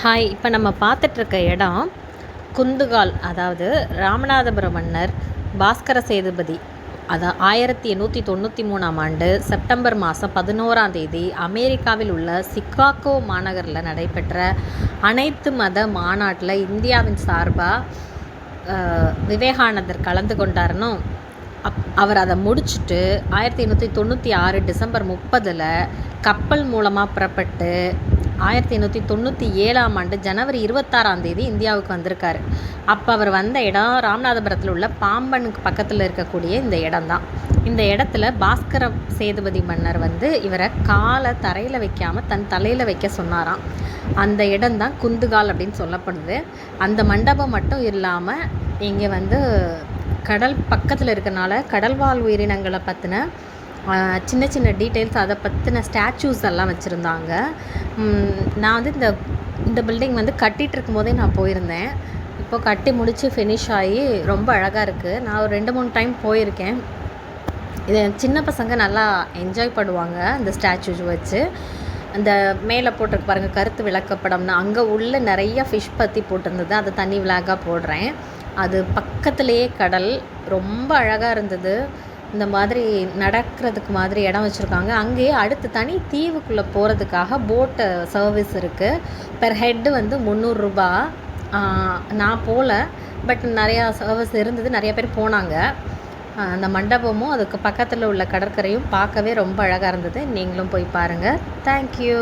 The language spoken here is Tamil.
ஹாய் இப்போ நம்ம பார்த்துட்ருக்க இடம் குந்துகால் அதாவது ராமநாதபுரம் மன்னர் பாஸ்கர சேதுபதி. அதான் ஆயிரத்தி எண்ணூற்றி தொண்ணூற்றி மூணாம் ஆண்டு செப்டம்பர் மாதம் பதினோராம் தேதி அமெரிக்காவில் உள்ள சிக்காகோ மாநகரில் நடைபெற்ற அனைத்து மத மாநாட்டில் இந்தியாவின் சார்பாக விவேகானந்தர் கலந்து கொண்டாருன்னு அப் அவர் அதை முடிச்சுட்டு ஆயிரத்தி எண்ணூற்றி தொண்ணூற்றி ஆறு டிசம்பர் முப்பதில் கப்பல் மூலமாக புறப்பட்டு ஆயிரத்தி எண்ணூற்றி தொண்ணூற்றி ஏழாம் ஆண்டு ஜனவரி இருபத்தாறாம் தேதி இந்தியாவுக்கு வந்திருக்காரு. அப்போ அவர் வந்த இடம் ராமநாதபுரத்தில் உள்ள பாம்பனுக்கு பக்கத்தில் இருக்கக்கூடிய இந்த இடம் தான் இந்த இடத்துல பாஸ்கர சேதுபதி மன்னர் வந்து இவரை காலை தரையில் வைக்காமல் தன் தலையில் வைக்க சொன்னாராம். அந்த இடம்தான் குந்துகால் அப்படின்னு சொல்லப்படுது. அந்த மண்டபம் மட்டும் இல்லாமல் இங்கே வந்து கடல் பக்கத்தில் இருக்கனால கடல்வாழ் உயிரினங்களை பற்றின சின்ன சின்ன டீட்டெயில்ஸ் அதை பற்றின ஸ்டாச்சூஸ் எல்லாம் வச்சுருந்தாங்க. நான் வந்து இந்த இந்த பில்டிங் வந்து கட்டிகிட்டுருக்கும் போதே நான் போயிருந்தேன். இப்போ கட்டி முடித்து ஃபினிஷ் ஆகி ரொம்ப அழகாக இருக்குது நான் ஒரு ரெண்டு மூணு டைம் போயிருக்கேன். இதை சின்ன பசங்க நல்லா என்ஜாய் பண்ணுவாங்க இந்த ஸ்டாச்சூஸ் வச்சு. அந்த மேலே போட்டிருக்கு பாருங்கள் கருத்து விளக்கப்படம்னு அங்கே உள்ள நிறைய ஃபிஷ் பற்றி போட்டிருந்தது. அதை தனி விளாகாக போடுறேன். அது பக்கத்துலேயே கடல். ரொம்ப அழகாக இருந்தது. இந்த மாதிரி நடக்கிறதுக்கு மாதிரி இடம் வச்சுருக்காங்க. அங்கேயே அடுத்து தனி தீவுக்குள்ளே போகிறதுக்காக போட்டு சர்வீஸ் இருக்குது பெர் ஹெட்டு வந்து முந்நூறுரூபா நான் போகல பட் நிறையா சர்வீஸ் இருந்தது. நிறைய பேர் போனாங்க. அந்த மண்டபமும் அதுக்கு பக்கத்தில் உள்ள கடற்கரையும் பார்க்கவே ரொம்ப அழகாக இருந்தது. நீங்களும் போய் பாருங்கள் தேங்க்யூ